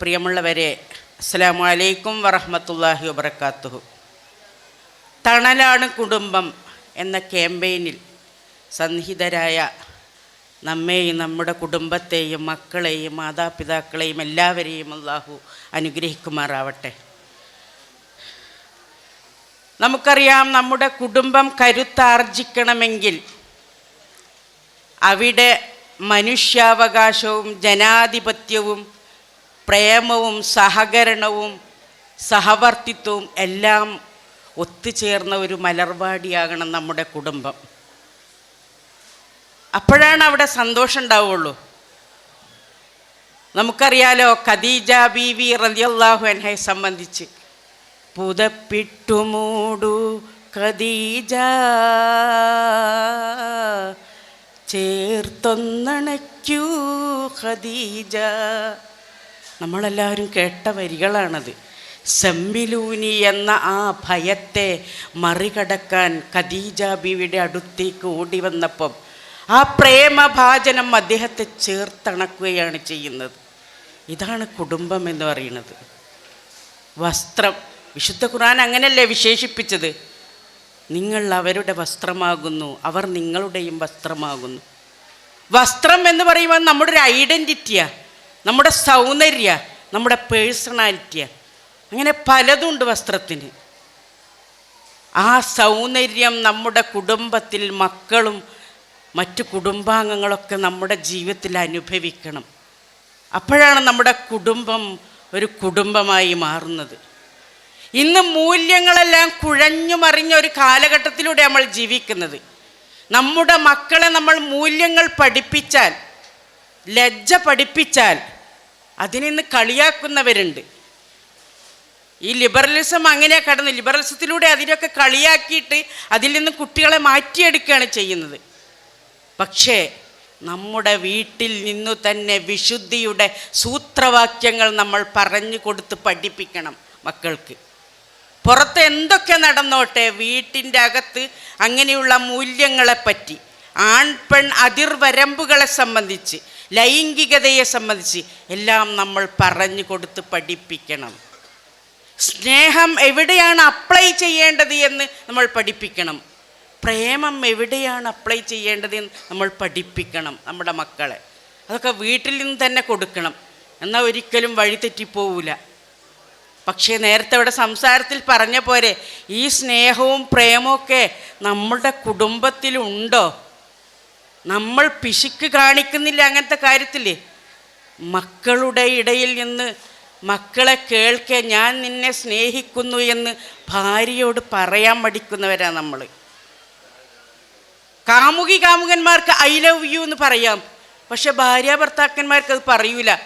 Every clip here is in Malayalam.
പ്രിയമുള്ളവരെ അസ്സലാമു അലൈക്കും വറഹമത്തല്ലാഹി വബർക്കാത്തുഹു തണലാണ് കുടുംബം എന്ന ക്യാമ്പയിനിൽ സന്നിഹിതരായ നമ്മെയും നമ്മുടെ കുടുംബത്തെയും മക്കളെയും മാതാപിതാക്കളെയും എല്ലാവരെയും അള്ളാഹു അനുഗ്രഹിക്കുമാറാവട്ടെ. നമുക്കറിയാം നമ്മുടെ കുടുംബം കരുത്താർജിക്കണമെങ്കിൽ അവിടെ മനുഷ്യാവകാശവും ജനാധിപത്യവും പ്രേമവും സഹകരണവും സഹവർത്തിത്വവും എല്ലാം ഒത്തുചേർന്ന ഒരു മലർവാടിയാകണം നമ്മുടെ കുടുംബം. അപ്പോഴാണ് അവിടെ സന്തോഷം ഉണ്ടാവുള്ളൂ. നമുക്കറിയാലോ ഖദീജ ബീവി റലിയല്ലാഹു എന്നെ സംബന്ധിച്ച് പുതപ്പിട്ടുമൂടു ഖദീജ ചേർത്തൊന്നണയ്ക്കൂ ഖദീജ. നമ്മളെല്ലാവരും കേട്ട വരികളാണത്. സെമ്മിലൂനി എന്ന ആ ഭയത്തെ മറികടക്കാൻ ഖദീജ ബീവിയുടെ അടുത്തേക്ക് ഓടി വന്നപ്പം ആ പ്രേമഭാചനം അദ്ദേഹത്തെ ചേർത്തണക്കുകയാണ് ചെയ്യുന്നത്. ഇതാണ് കുടുംബം എന്ന് പറയുന്നത്. വസ്ത്രം വിശുദ്ധ ഖുർആൻ അങ്ങനെയല്ലേ വിശേഷിപ്പിച്ചത്? നിങ്ങൾ അവരുടെ വസ്ത്രമാകുന്നു അവർ നിങ്ങളുടെയും വസ്ത്രമാകുന്നു. വസ്ത്രം എന്ന് പറയുമ്പോൾ നമ്മുടെ ഒരു ഐഡന്റിറ്റിയാണ് നമ്മുടെ സൗന്ദര്യ നമ്മുടെ പേഴ്സണാലിറ്റിയ. അങ്ങനെ പലതുണ്ട് വസ്ത്രത്തിന്. ആ സൗന്ദര്യം നമ്മുടെ കുടുംബത്തിൽ മക്കളും മറ്റു കുടുംബാംഗങ്ങളൊക്കെ നമ്മുടെ ജീവിതത്തിൽ അനുഭവിക്കണം. അപ്പോഴാണ് നമ്മുടെ കുടുംബം ഒരു കുടുംബമായി മാറുന്നത്. ഇന്ന് മൂല്യങ്ങളെല്ലാം കുഴഞ്ഞു മറിഞ്ഞ ഒരു കാലഘട്ടത്തിലൂടെ നമ്മൾ ജീവിക്കുന്നത്. നമ്മുടെ മക്കളെ നമ്മൾ മൂല്യങ്ങൾ പഠിപ്പിച്ചാൽ ലജ്ജ പഠിപ്പിച്ചാൽ അതിനിന്ന് കളിയാക്കുന്നവരുണ്ട്. ഈ ലിബറലിസം അങ്ങനെ കടന്ന്. ലിബറലിസത്തിലൂടെ അതിനൊക്കെ കളിയാക്കിയിട്ട് അതിൽ നിന്ന് കുട്ടികളെ മാറ്റിയെടുക്കുകയാണ് ചെയ്യുന്നത്. പക്ഷേ നമ്മുടെ വീട്ടിൽ നിന്നു തന്നെ വിശുദ്ധിയുടെ സൂത്രവാക്യങ്ങൾ നമ്മൾ പറഞ്ഞു കൊടുത്ത് പഠിപ്പിക്കണം മക്കൾക്ക്. പുറത്ത് എന്തൊക്കെ നടന്നോട്ടെ വീട്ടിന്റെ അകത്ത് അങ്ങനെയുള്ള മൂല്യങ്ങളെപ്പറ്റി ആൺ പെൺ അതിർവരമ്പുകളെ സംബന്ധിച്ച് ലൈംഗികതയെ സംബന്ധിച്ച് എല്ലാം നമ്മൾ പറഞ്ഞു കൊടുത്ത് പഠിപ്പിക്കണം. സ്നേഹം എവിടെയാണ് അപ്ലൈ ചെയ്യേണ്ടത് എന്ന് നമ്മൾ പഠിപ്പിക്കണം. പ്രേമം എവിടെയാണ് അപ്ലൈ ചെയ്യേണ്ടത് എന്ന് നമ്മൾ പഠിപ്പിക്കണം നമ്മുടെ മക്കളെ. അതൊക്കെ വീട്ടിൽ നിന്ന് തന്നെ കൊടുക്കണം. എന്നാൽ ഒരിക്കലും വഴിതെറ്റിപ്പോവില്ല പക്ഷേ നേരത്തെ ഇവിടെ സംസാരത്തിൽ പറഞ്ഞ പോലെ ഈ സ്നേഹവും പ്രേമവും ഒക്കെ നമ്മുടെ കുടുംബത്തിലുണ്ടോ? നമ്മൾ പിശുക്ക് കാണിക്കുന്നില്ല അങ്ങനത്തെ കാര്യത്തിൽ മക്കളുടെ ഇടയിൽ നിന്ന് മക്കളെ കേൾക്കെ ഞാൻ നിന്നെ സ്നേഹിക്കുന്നു എന്ന് ഭാര്യയോട് പറയാൻ മടിക്കുന്നവരാണ് നമ്മൾ കാമുകി കാമുകന്മാർക്ക് ഐ ലവ് യു എന്ന് പറയാം. പക്ഷെ ഭാര്യ ഭർത്താക്കന്മാർക്ക് അത് പറയൂല.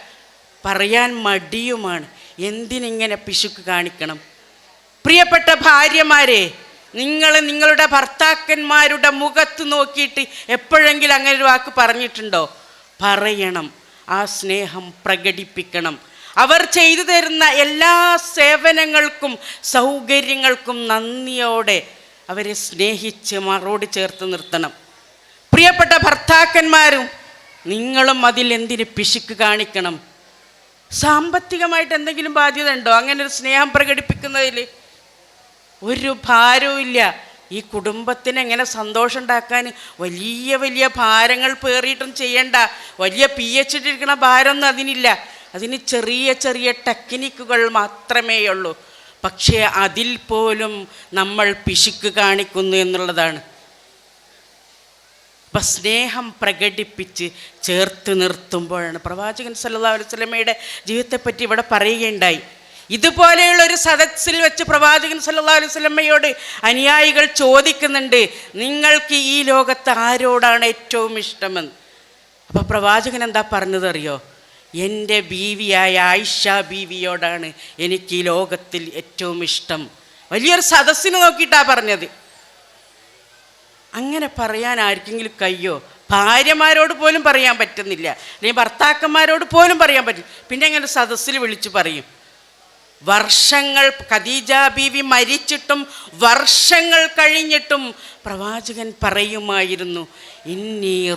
പറയാൻ മടിയുമാണ്. എന്തിനിങ്ങനെ പിശുക്ക് കാണിക്കണം? പ്രിയപ്പെട്ട ഭാര്യമാരെ നിങ്ങൾ നിങ്ങളുടെ ഭർത്താക്കന്മാരുടെ മുഖത്ത് നോക്കിയിട്ട് എപ്പോഴെങ്കിലും അങ്ങനെ ഒരു വാക്ക് പറഞ്ഞിട്ടുണ്ടോ? പറയണം. ആ സ്നേഹം പ്രകടിപ്പിക്കണം. അവർ ചെയ്തു തരുന്ന എല്ലാ സേവനങ്ങൾക്കും സൗകര്യങ്ങൾക്കും നന്ദിയോടെ അവരെ സ്നേഹിച്ച് മറോട് ചേർത്ത് നിർത്തണം. പ്രിയപ്പെട്ട ഭർത്താക്കന്മാരും നിങ്ങളും അതിൽ എന്തിന് പിശുക്ക് കാണിക്കണം? സാമ്പത്തികമായിട്ട് എന്തെങ്കിലും ബാധ്യത ഉണ്ടോ? അങ്ങനെ ഒരു സ്നേഹം പ്രകടിപ്പിക്കുന്നതിൽ ഒരു ഭാരവും ഇല്ല. ഈ കുടുംബത്തിന് എങ്ങനെ സന്തോഷം ഉണ്ടാക്കാൻ? വലിയ വലിയ ഭാരങ്ങൾ പേറിയിട്ടും ചെയ്യണ്ട. വലിയ പി എച്ച് ഡി എടുക്കണ ഭാരമൊന്നും അതിനില്ല. അതിന് ചെറിയ ചെറിയ ടെക്നിക്കുകൾ മാത്രമേ ഉള്ളൂ. പക്ഷേ അതിൽ പോലും നമ്മൾ പിശുക്ക് കാണിക്കുന്നു എന്നുള്ളതാണ്. അപ്പം സ്നേഹം പ്രകടിപ്പിച്ച് ചേർത്ത് നിർത്തുമ്പോഴാണ് പ്രവാചകൻ സല്ലാ അലൈഹി സ്വലമയുടെ ജീവിതത്തെപ്പറ്റി ഇവിടെ പറയുകയുണ്ടായി. ഇതുപോലെയുള്ള ഒരു സദസ്സിൽ വെച്ച് പ്രവാചകൻ സല്ലാ അലൈഹി സ്വലമ്മയോട് അനുയായികൾ ചോദിക്കുന്നുണ്ട് നിങ്ങൾക്ക് ഈ ലോകത്ത് ആരോടാണ് ഏറ്റവും ഇഷ്ടമെന്ന്? അപ്പോൾ പ്രവാചകൻ എന്താ പറഞ്ഞതറിയോ? എന്റെ ബീവിയായ ആയിഷ ബീവിയോടാണ് എനിക്ക് ഈ ലോകത്തിൽ ഏറ്റവും ഇഷ്ടം. വലിയൊരു സദസ്സിനെ നോക്കിയിട്ടാണ് പറഞ്ഞത്. അങ്ങനെ പറയാൻ ആർക്കെങ്കിലും കയ്യോ ഭാര്യമാരോട് പോലും പറയാൻ പറ്റുന്നില്ല. അല്ലെങ്കിൽ ഭർത്താക്കന്മാരോട് പോലും പറയാൻ പറ്റും പിന്നെ അങ്ങനെ സദസ്സിൽ വിളിച്ച് പറയും. വർഷങ്ങൾ ഖദീജ ബീവി മരിച്ചിട്ടും വർഷങ്ങൾ കഴിഞ്ഞിട്ടും പ്രവാചകൻ പറയുമായിരുന്നു ഇന്നി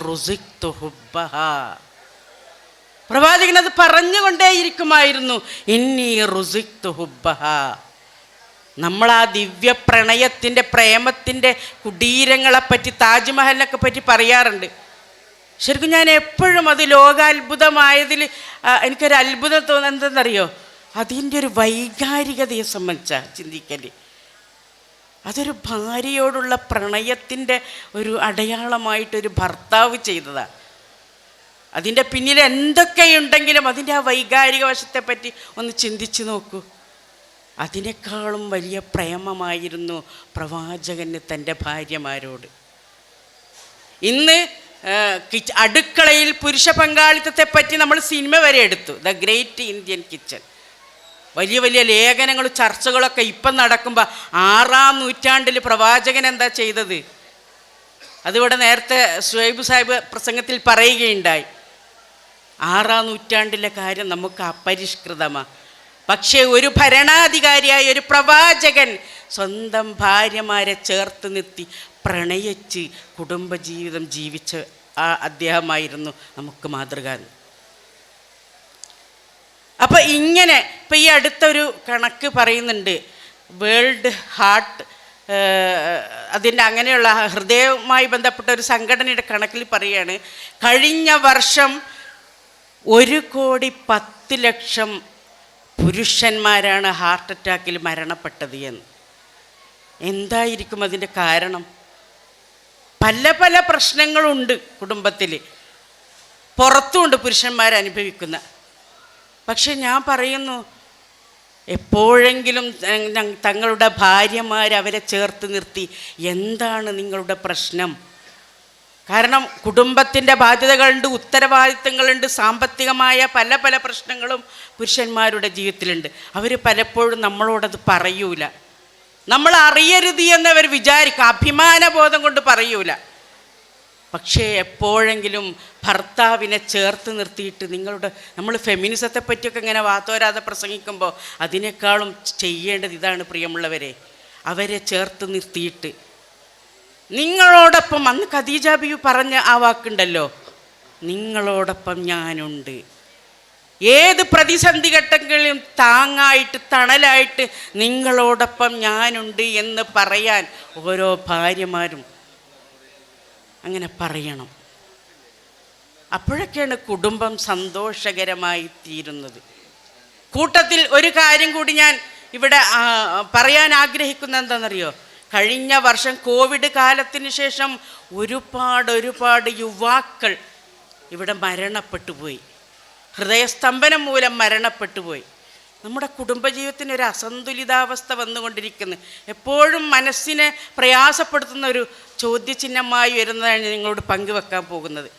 പ്രവാചകൻ അത് പറഞ്ഞുകൊണ്ടേയിരിക്കുമായിരുന്നു ഇന്നി നമ്മൾ ആ ദിവ്യ പ്രണയത്തിന്റെ പ്രേമത്തിന്റെ കുടീരങ്ങളെപ്പറ്റി താജ്മഹലിനൊക്കെ പറ്റി പറയാറുണ്ട്. ശരിക്കും ഞാൻ എപ്പോഴും അത് ലോകാത്ഭുതമായതിൽ എനിക്കൊരു അത്ഭുതം തോന്നുന്നത് എന്തെന്നറിയോ? അതിന്റെ ഒരു വൈകാരികതയെ സംബന്ധിച്ച ചിന്തിക്കൽ. അതൊരു ഭാര്യയോടുള്ള പ്രണയത്തിന്റെ ഒരു അടയാളമായിട്ടൊരു ഭർത്താവ് ചെയ്തതാണ് അതിന്റെ പിന്നിൽ എന്തൊക്കെയുണ്ടെങ്കിലും അതിന്റെ ആ വൈകാരിക വശത്തെപ്പറ്റി ഒന്ന് ചിന്തിച്ചു നോക്കൂ. അതിനേക്കാളും വലിയ പ്രേമമായിരുന്നു പ്രവാചകന് തന്റെ ഭാര്യമാരോട്. ഇന്ന് അടുക്കളയിൽ പുരുഷ പങ്കാളിത്തത്തെപ്പറ്റി നമ്മൾ സിനിമ വരെ എടുത്തു. The great Indian kitchen. വലിയ വലിയ ലേഖനങ്ങളും ചർച്ചകളൊക്കെ ഇപ്പം നടക്കുമ്പോൾ ആറാം നൂറ്റാണ്ടിൽ പ്രവാചകൻ എന്താ ചെയ്തത്? അതിവിടെ നേരത്തെ ഷുഹൈബ് സാഹിബ് പ്രസംഗത്തിൽ പറയുകയുണ്ടായി. ആറാം നൂറ്റാണ്ടിലെ കാര്യം നമുക്ക് അപരിഷ്കൃതമാണ് പക്ഷേ ഒരു ഭരണാധികാരിയായ ഒരു പ്രവാചകൻ സ്വന്തം ഭാര്യമാരെ ചേർത്ത് നിർത്തി പ്രണയിച്ച് കുടുംബജീവിതം ജീവിച്ച ആ അദ്ദേഹമായിരുന്നു നമുക്ക് മാതൃക അപ്പം ഇങ്ങനെ ഇപ്പം ഈ അടുത്തൊരു കണക്ക് പറയുന്നുണ്ട്. വേൾഡ് ഹാർട്ട് അതിന്റെ അങ്ങനെയുള്ള ഹൃദയവുമായി ബന്ധപ്പെട്ട ഒരു സംഘടനയുടെ കണക്കിൽ പറയുകയാണ് കഴിഞ്ഞ വർഷം ഒരു കോടി പത്ത് ലക്ഷം പുരുഷന്മാരാണ് ഹാർട്ട് അറ്റാക്കിൽ മരണപ്പെട്ടത് എന്ന്. എന്തായിരിക്കും അതിന്റെ കാരണം? പല പല പ്രശ്നങ്ങളുണ്ട് കുടുംബത്തിൽ പുറത്തുമുണ്ട് പുരുഷന്മാർ അനുഭവിക്കുന്ന പക്ഷെ ഞാൻ പറയുന്നു എപ്പോഴെങ്കിലും തങ്ങളുടെ ഭാര്യമാർ അവരെ ചേർത്ത് നിർത്തി എന്താണ് നിങ്ങളുടെ പ്രശ്നം? കാരണം കുടുംബത്തിന്റെ ബാധ്യതകളുണ്ട് ഉത്തരവാദിത്തങ്ങളുണ്ട് സാമ്പത്തികമായ പല പല പ്രശ്നങ്ങളും പുരുഷന്മാരുടെ ജീവിതത്തിലുണ്ട്. അവർ പലപ്പോഴും നമ്മളോടത് പറയൂല. നമ്മൾ അറിയരുത് എന്നവർ വിചാരിക്കുക അഭിമാനബോധം കൊണ്ട് പറയൂല. പക്ഷേ എപ്പോഴെങ്കിലും ഭർത്താവിനെ ചേർത്ത് നിർത്തിയിട്ട് നിങ്ങളുടെ നമ്മൾ ഫെമിനിസത്തെ പറ്റിയൊക്കെ ഇങ്ങനെ വാത്തോരാതെ പ്രസംഗിക്കുമ്പോൾ അതിനേക്കാളും ചെയ്യേണ്ടത് ഇതാണ് പ്രിയമുള്ളവരെ. അവരെ ചേർത്ത് നിർത്തിയിട്ട്. നിങ്ങളോടൊപ്പം അന്ന് ഖദീജ ബിയു പറഞ്ഞ ആ വാക്കുണ്ടല്ലോ. നിങ്ങളോടൊപ്പം ഞാനുണ്ട്. ഏത് പ്രതിസന്ധി ഘട്ടങ്ങളിലും താങ്ങായിട്ട് തണലായിട്ട് നിങ്ങളോടൊപ്പം ഞാനുണ്ട് എന്ന് പറയാൻ ഓരോ ഭാര്യമാരും അങ്ങനെ പറയണം. അപ്പോഴൊക്കെയാണ് കുടുംബം സന്തോഷകരമായി തീരുന്നത്. കൂട്ടത്തിൽ ഒരു കാര്യം കൂടി ഞാൻ ഇവിടെ പറയാൻ ആഗ്രഹിക്കുന്ന എന്താണെന്നറിയോ? കഴിഞ്ഞ വർഷം കോവിഡ് കാലത്തിന് ശേഷം ഒരുപാട് ഒരുപാട് യുവാക്കൾ ഇവിടെ മരണപ്പെട്ടു പോയി ഹൃദയസ്തംഭനം മൂലം മരണപ്പെട്ടു പോയി നമ്മുടെ കുടുംബജീവിതത്തിന് ഒരു അസന്തുലിതാവസ്ഥ വന്നുകൊണ്ടിരിക്കുന്നു. എപ്പോഴും മനസ്സിനെ പ്രയാസപ്പെടുത്തുന്ന ഒരു ചോദ്യചിഹ്നമായി വരുന്നതാണ് നിങ്ങളോട് പങ്കുവെക്കാൻ പോകുന്നത്.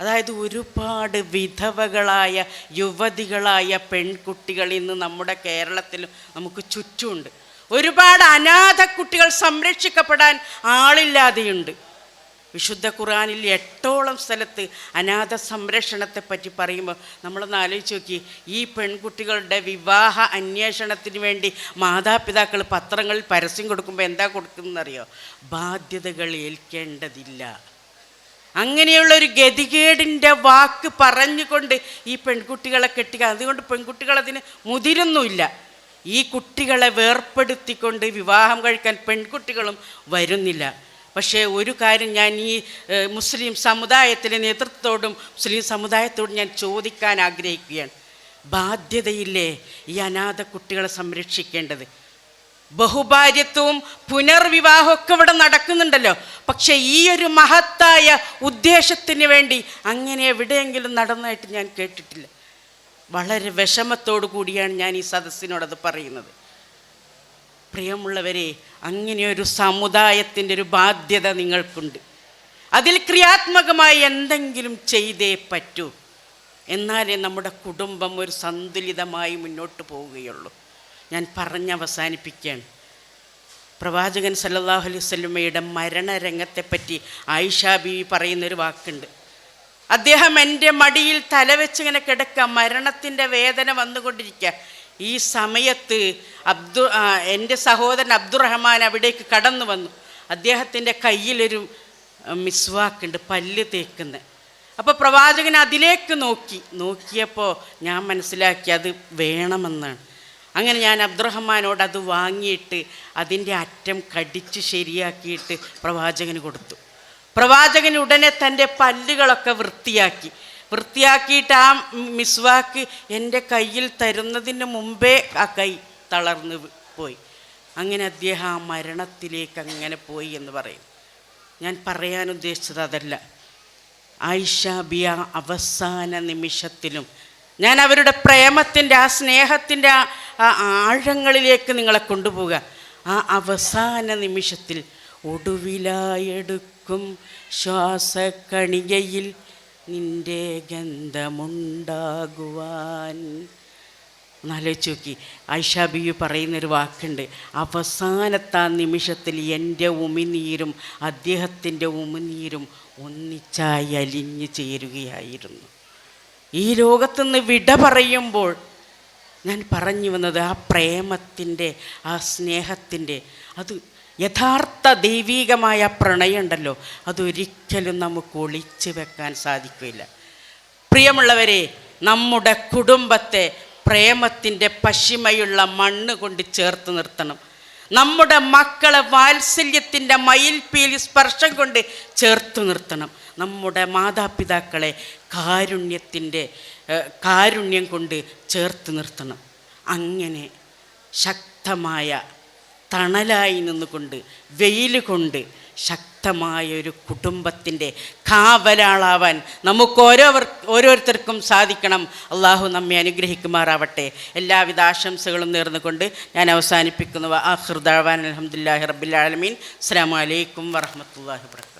അതായത് ഒരുപാട് വിധവകളായ യുവതികളായ പെൺകുട്ടികൾ ഇന്ന് നമ്മുടെ കേരളത്തിൽ നമുക്ക് ചുറ്റുമുണ്ട്. ഒരുപാട് അനാഥ കുട്ടികൾ സംരക്ഷിക്കപ്പെടാൻ ആളില്ലാതെയുണ്ട്. വിശുദ്ധ ഖുറാനിൽ എട്ടോളം സ്ഥലത്ത് അനാഥ സംരക്ഷണത്തെപ്പറ്റി പറയുമ്പോൾ നമ്മളൊന്ന് ആലോചിച്ച് നോക്കി. ഈ പെൺകുട്ടികളുടെ വിവാഹ അന്വേഷണത്തിന് വേണ്ടി മാതാപിതാക്കൾ പത്രങ്ങളിൽ പരസ്യം കൊടുക്കുമ്പോൾ എന്താ കൊടുക്കുന്നറിയോ? ബാധ്യതകൾ ഏൽക്കേണ്ടതില്ല. അങ്ങനെയുള്ള ഒരു ഗതികേടിന്റെ വാക്ക് പറഞ്ഞുകൊണ്ട് ഈ പെൺകുട്ടികളെ കെട്ടിക്കുക അതുകൊണ്ട് പെൺകുട്ടികൾ അതിന് മുതിരുന്നുമില്ല. ഈ കുട്ടികളെ വേർപ്പെടുത്തിക്കൊണ്ട് വിവാഹം കഴിക്കാൻ പെൺകുട്ടികളും വരുന്നില്ല. പക്ഷേ ഒരു കാര്യം ഞാൻ ഈ മുസ്ലിം സമുദായത്തിലെ നേതൃത്വത്തോടും മുസ്ലിം സമുദായത്തോടും ഞാൻ ചോദിക്കാൻ ആഗ്രഹിക്കുകയാണ്. ബാധ്യതയില്ലേ ഈ അനാഥ കുട്ടികളെ സംരക്ഷിക്കേണ്ടത്? ബഹുഭാര്യത്വവും പുനർവിവാഹവും ഒക്കെ ഇവിടെ നടക്കുന്നുണ്ടല്ലോ. പക്ഷേ ഈ ഒരു മഹത്തായ ഉദ്ദേശത്തിന് വേണ്ടി അങ്ങനെ എവിടെയെങ്കിലും നടന്നതായിട്ട് ഞാൻ കേട്ടിട്ടില്ല. വളരെ വിഷമത്തോടു കൂടിയാണ് ഞാൻ ഈ സദസ്സിനോടത് പറയുന്നത്. പ്രിയമുള്ളവരെ അങ്ങനെയൊരു സമുദായത്തിന്റെ ഒരു ബാധ്യത നിങ്ങൾക്കുണ്ട്. അതിൽ ക്രിയാത്മകമായി എന്തെങ്കിലും ചെയ്തേ പറ്റൂ. എന്നാലേ നമ്മുടെ കുടുംബം ഒരു സന്തുലിതമായി മുന്നോട്ട് പോവുകയുള്ളൂ. ഞാൻ പറഞ്ഞ് അവസാനിപ്പിക്കുകയാണ്. പ്രവാചകൻ സല്ലാഹു അലൈഹി വസല്ലമയുടെ മരണരംഗത്തെപ്പറ്റി ആയിഷാ ബീവി പറയുന്നൊരു വാക്കുണ്ട്. അദ്ദേഹം എന്റെ മടിയിൽ തലവെച്ച് ഇങ്ങനെ കിടക്കുക മരണത്തിന്റെ വേദന വന്നുകൊണ്ടിരിക്കുക. ഈ സമയത്ത് അബ്ദു എന്റെ സഹോദരൻ അബ്ദുറഹ്മാൻ അവിടേക്ക് കടന്നു വന്നു. അദ്ദേഹത്തിന്റെ കയ്യിലൊരു മിസ്വാക്കുണ്ട് പല്ല് തേക്കുന്നത് അപ്പോൾ പ്രവാചകൻ അതിലേക്ക് നോക്കി. നോക്കിയപ്പോൾ ഞാൻ മനസ്സിലാക്കി അത് വേണമെന്നാണ്. അങ്ങനെ ഞാൻ അബ്ദുറഹ്മാനോട് അത് വാങ്ങിയിട്ട് അതിന്റെ അറ്റം കടിച്ച് ശരിയാക്കിയിട്ട് പ്രവാചകന് കൊടുത്തു. പ്രവാചകൻ ഉടനെ തന്റെ പല്ലുകളൊക്കെ വൃത്തിയാക്കി. വൃത്തിയാക്കിയിട്ട് ആ മിസ്വാക്ക് എന്റെ കയ്യിൽ തരുന്നതിന് മുമ്പേ ആ കൈ തളർന്നു പോയി. അങ്ങനെ അദ്ദേഹം ആ മരണത്തിലേക്ക് അങ്ങനെ പോയി എന്ന് പറയും. ഞാൻ പറയാൻ ഉദ്ദേശിച്ചത് അതല്ല. ആയിഷ ബിയ അവസാന നിമിഷത്തിലും ഞാൻ അവരുടെ പ്രേമത്തിന്റെ ആ സ്നേഹത്തിന്റെ ആ ആഴങ്ങളിലേക്ക് നിങ്ങളെ കൊണ്ടുപോവുക. ആ അവസാന നിമിഷത്തിൽ ഒടുവിലായെടുക്കും ശ്വാസക്കണികയിൽ നിന്റെ ഗന്ധമുണ്ടാകുവാൻ. ഒന്നാലോചിച്ച് നോക്കി ഐഷാബിയു പറയുന്നൊരു വാക്കുണ്ട്. അവസാനത്തെ ആ നിമിഷത്തിൽ എന്റെ ഉമിനീരും അദ്ദേഹത്തിന്റെ ഉമിനീരും ഒന്നിച്ചായി അലിഞ്ഞു ചേരുകയായിരുന്നു. ഈ ലോകത്തു നിന്ന് വിട പറയുമ്പോൾ ഞാൻ പറഞ്ഞു വന്നത് ആ പ്രേമത്തിന്റെ ആ സ്നേഹത്തിന്റെ അത് യഥാർത്ഥ ദൈവീകമായ പ്രണയം ഉണ്ടല്ലോ അതൊരിക്കലും നമുക്ക് ഒളിച്ചു വെക്കാൻ സാധിക്കില്ല. പ്രിയമുള്ളവരെ നമ്മുടെ കുടുംബത്തെ പ്രേമത്തിന്റെ പശിമയുള്ള മണ്ണ് കൊണ്ട് ചേർത്ത് നിർത്തണം. നമ്മുടെ മക്കളെ വാത്സല്യത്തിന്റെ മയിൽപീലി സ്പർശം കൊണ്ട് ചേർത്ത് നിർത്തണം. നമ്മുടെ മാതാപിതാക്കളെ കാരുണ്യത്തിന്റെ കാരുണ്യം കൊണ്ട് ചേർത്ത് നിർത്തണം. അങ്ങനെ ശക്തമായ തണലായി നിന്നുകൊണ്ട് വെയിൽ കൊണ്ട് ശക്തമായ ഒരു കുടുംബത്തിന്റെ കാവലാളാവാൻ നമുക്ക് ഓരോവർ ഓരോരുത്തർക്കും സാധിക്കണം. അള്ളാഹു നമ്മെ അനുഗ്രഹിക്കുമാറാവട്ടെ. എല്ലാവിധ ആശംസകളും നേർന്നുകൊണ്ട് ഞാൻ അവസാനിപ്പിക്കുന്നു. ആഹൃദാവാൻ അലഹമുല്ലാഹി റബ്ബിൽ ആലമീൻ. അസ്സാം വലൈക്കും വറഹമത്തല്ലാഹി വർക്കാത്തു